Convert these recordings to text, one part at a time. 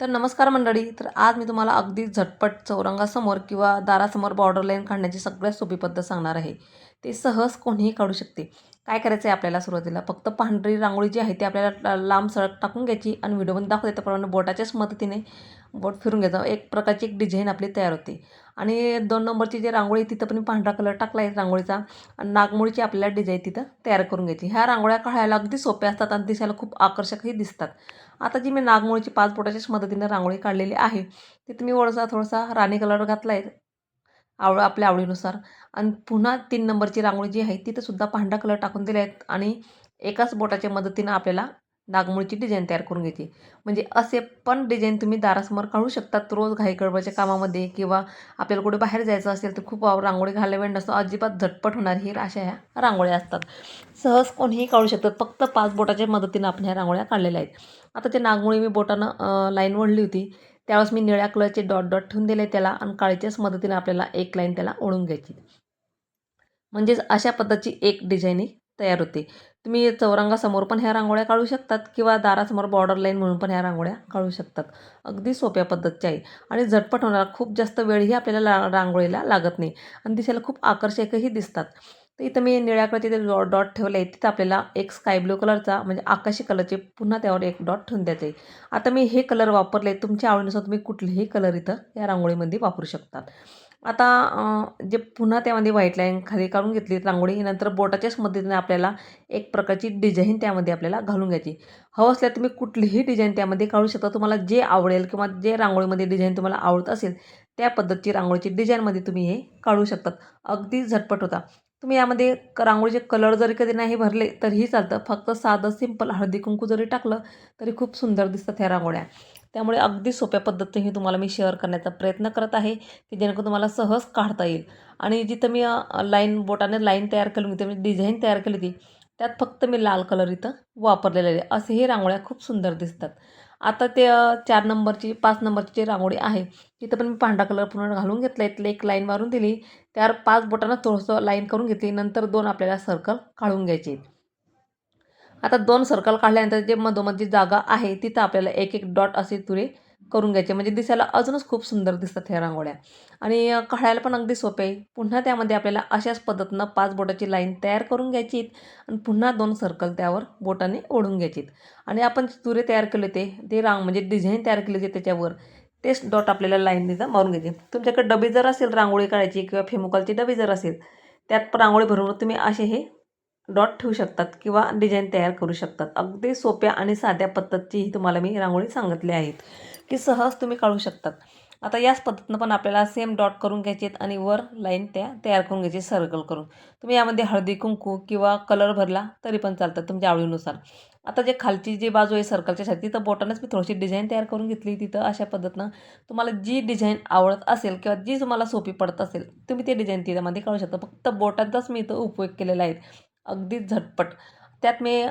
तर नमस्कार मंडळी तर आज मी तुम्हाला अगदी झटपट चौरंगासमोर किंवा दारासमोर बॉर्डर लाईन काढण्याची सगळ्यात सोपी पद्धत सांगणार आहे. ते सहज कोणीही काढू शकते. काय करायचं आहे आपल्याला सुरुवातीला? फक्त पांढरी रांगोळी जी आहे ती आपल्याला लांब सडक टाकून घ्यायची आणि व्हिडिओमध्ये दाखवते. त्याप्रमाणे बोटाच्याच मदतीने बोट फिरून घ्यायचं एक प्रकारची एक डिझाईन आपली तयार होते. आणि दोन नंबरची जी रांगोळी आहे, तिथं पण पांढरा कलर टाकला आहे रांगोळीचा. आणि नागमोळीची आपल्याला डिझाईन तिथं तयार करून घ्यायची. ह्या रांगोळ्या काढायला अगदी सोप्या असतात आणि दिसायला खूप आकर्षकही दिसतात. आता जी मी नागमोळीची पाच बोटाच्याच मदतीने रांगोळी काढलेली आहे ती मी वरचा थोडासा राणी कलर घातला आहे आव आपल्या आवडीनुसार. आणि पुन्हा तीन नंबरची रांगोळी जी आहे तिथं सुद्धा पांढरा कलर टाकून दिले आहेत आणि एकाच बोटाच्या मदतीनं आपल्याला नागमोळीची डिझाईन तयार करून घ्यायची म्हणजे असे पण डिझाईन तुम्ही दारासमोर काढू शकतात. रोज घाई गडबडच्या कामामध्ये किंवा आपल्याला कुठे बाहेर जायचं असेल तर खूप रांगोळी घालायला वेळ नसतो. अजिबात झटपट होणार ही अशा ह्या रांगोळ्या असतात. सहज कोणीही काढू शकतात फक्त पाच बोटाच्या मदतीनं आपण ह्या रांगोळ्या काढलेल्या आहेत. आता ते नागमोळी मी बोटानं लाईन ओढली होती. त्यावेळेस मी निळ्या कलरचे डॉट डॉट ठेवून दिले त्याला आणि काळीच्याच मदतीने आपल्याला एक लाईन त्याला ओढून घ्यायची. म्हणजेच अशा पद्धतीची एक डिझाईन तयार होते. तुम्ही चौरंगासमोर पण ह्या रांगोळ्या काढू शकतात किंवा दारासमोर बॉर्डर लाईन म्हणून पण ह्या रांगोळ्या काढू शकतात. अगदी सोप्या पद्धतीच्या आहे. आणि झटपट होणार खूप जास्त वेळही आपल्याला ला रांगोळीला लागत नाही. आणि दिसायला खूप आकर्षकही दिसतात. तर इथं मी निळ्या कलरचे ते डॉट डॉट ठेवले आहे तिथं आपल्याला एक स्काय ब्लू कलरचा म्हणजे आकाशी कलरचे पुन्हा त्यावर एक डॉट ठेवून द्यायचे आहे. आता मी हे कलर वापरले तुमच्या आवडीनुसार तुम्ही कुठलेही कलर इथं या रांगोळीमध्ये वापरू शकतात. आता जे पुन्हा त्यामध्ये व्हाईट लाईन खाली काढून घेतली रांगोळी नंतर बोटाच्याच मदतीने आपल्याला एक प्रकारची डिझाईन त्यामध्ये आपल्याला घालून घ्यायची हवं असल्यास तुम्ही कुठलीही डिझाईन त्यामध्ये काढू शकता. तुम्हाला जे आवडेल किंवा जे रांगोळीमध्ये डिझाईन तुम्हाला आवडत असेल त्या पद्धतीची रांगोळीची डिझाईनमध्ये तुम्ही हे काढू शकतात. अगदी झटपट होता. तुम्ही यामध्ये रांगोळीचे कलर जरी कधी नाही भरले तरीही चालतं. फक्त साधं सिंपल हळदी कुंकू जरी टाकलं तरी खूप सुंदर दिसतात ह्या रांगोळ्या. त्यामुळे अगदी सोप्या पद्धतीने तुम्हाला मी शेअर करण्याचा प्रयत्न करत आहे की जेणेकरून तुम्हाला सहज काढता येईल. आणि जिथं मी लाईन बोटाने लाईन तयार केली होती म्हणजे डिझाईन तयार केली होती त्यात फक्त मी लाल कलर इथं वापरलेले आहे. असे हे रांगोळ्या खूप सुंदर दिसतात. आता ते चार नंबरची पाच नंबरची जी रांगोळी आहे तिथं पण मी पांढरा कलर पूर्ण घालून घेतला इथलं एक लाईन मारून दिली. त्यावर पाच बोटानं थोडंसं लाईन करून घेतली. नंतर दोन आपल्याला सर्कल काढून घ्यायचे. आता दोन सर्कल काढल्यानंतर जे मधोमध जी जागा आहे तिथं आपल्याला एक एक डॉट असे तुरे करून घ्यायचे. म्हणजे दिसायला अजूनच खूप सुंदर दिसतात ह्या रांगोळ्या. आणि काढायला पण अगदी सोपे आहे. पुन्हा त्यामध्ये आपल्याला अशाच पद्धतीनं पाच बोटाची लाईन तयार करून घ्यायची आणि पुन्हा दोन सर्कल त्यावर बोटाने ओढून घ्यायची आणि आपण तुरे तयार केले ते ते रांग म्हणजे डिझाईन तयार केले होते त्याच्यावर तेच डॉट आपल्याला लाईन मारून घ्यायचे. तुमच्याकडे डबी जर असेल रांगोळी काढायची किंवा फेमोकॉलची डबी जर असेल त्यात पण रांगोळी भरून तुम्ही असे हे डॉट ठेवू शकतात किंवा डिझाईन तयार करू शकतात. अगदी सोप्या आणि साध्या पद्धतीची तुम्हाला मी रांगोळी सांगितली आहेत. की सहज तुम्ही काढू शकतात. आता याच पद्धतीनं पण आपल्याला सेम डॉट करून घ्यायचे आहेत आणि वर लाईन त्या तयार करून घ्यायची सर्कल करून. तुम्ही यामध्ये हळदी कुंकू किंवा कलर भरला तरी पण चालतं तुमच्या आवडीनुसार. आता जे खालची जी बाजू आहे सर्कलच्या साठी तिथं बोटानंच मी थोडीशी डिझाईन तयार करून घेतली तिथं अशा पद्धतीनं तुम्हाला जी डिझाईन आवडत असेल किंवा जी तुम्हाला सोपी पडत असेल तुम्ही ते डिझाईन तिच्यामध्ये काढू शकता. फक्त बोटांचाच मी इथं उपयोग केलेला आहे. अगदी झटपट. त्यात मी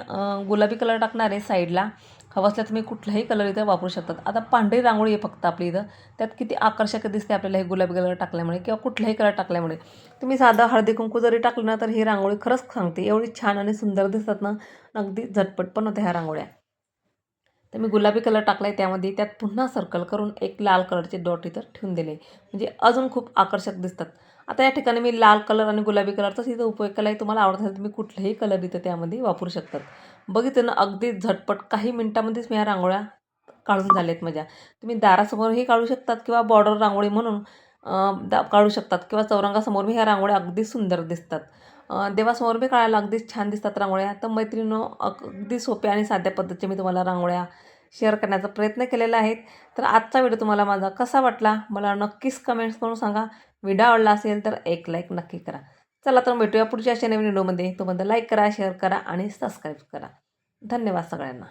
गुलाबी कलर टाकणार आहे साईडला हवं असल्या तुम्ही कुठलाही कलर इथं वापरू शकतात. आता पांढरी रांगोळी आहे फक्त आपली इथं. त्यात किती आकर्षक दिसते आपल्याला हे गुलाबी कलर टाकल्यामुळे किंवा कुठलाही कलर टाकल्यामुळे. तुम्ही साधा हळदी कुंकू जरी टाकलं ना तर ही रांगोळी खरंच सांगते एवढी छान आणि सुंदर दिसतात ना. अगदी झटपट पण होत्या ह्या रांगोळ्या. तर मी गुलाबी कलर टाकला आहे त्यामध्ये त्यात पुन्हा सर्कल करून एक लाल कलरचे डॉट इथं ठेवून दिले. म्हणजे अजून खूप आकर्षक दिसतात. आता या ठिकाणी मी लाल कलर आणि गुलाबी कलरचाच इथं उपयोग केला आहे तुम्हाला आवडत असेल तुम्ही कुठलेही कलर इथं त्यामध्ये वापरू शकतात. बघितलं ना अगदी झटपट काही मिनटामध्येच मी ह्या रांगोळ्या काढून झाल्यात माझ्या. तुम्ही दारासमोरही काढू शकतात किंवा बॉर्डर रांगोळी म्हणून दा काढू शकतात किंवा चौरंगासमोर मी ह्या रांगोळ्या अगदी सुंदर दिसतात. देवासमोर बी काढायला अगदी छान दिसतात रांगोळ्या. तर मैत्रिणीनं अगदी सोप्या आणि साध्या पद्धतीचे मी तुम्हाला रांगोळ्या शेअर करण्याचा प्रयत्न केलेला आहे. तर आजचा व्हिडिओ तुम्हाला माझा कसा वाटला मला नक्कीच कमेंट्स करून सांगा. व्हिडिओ आवडला असेल तर एक लाईक नक्की करा. चला तर भेटूया पुढच्या अशा नवीन व्हिडिओमध्ये तोपर्यंत लाईक करा शेअर करा आणि सबस्क्राईब करा. धन्यवाद सगळ्यांना.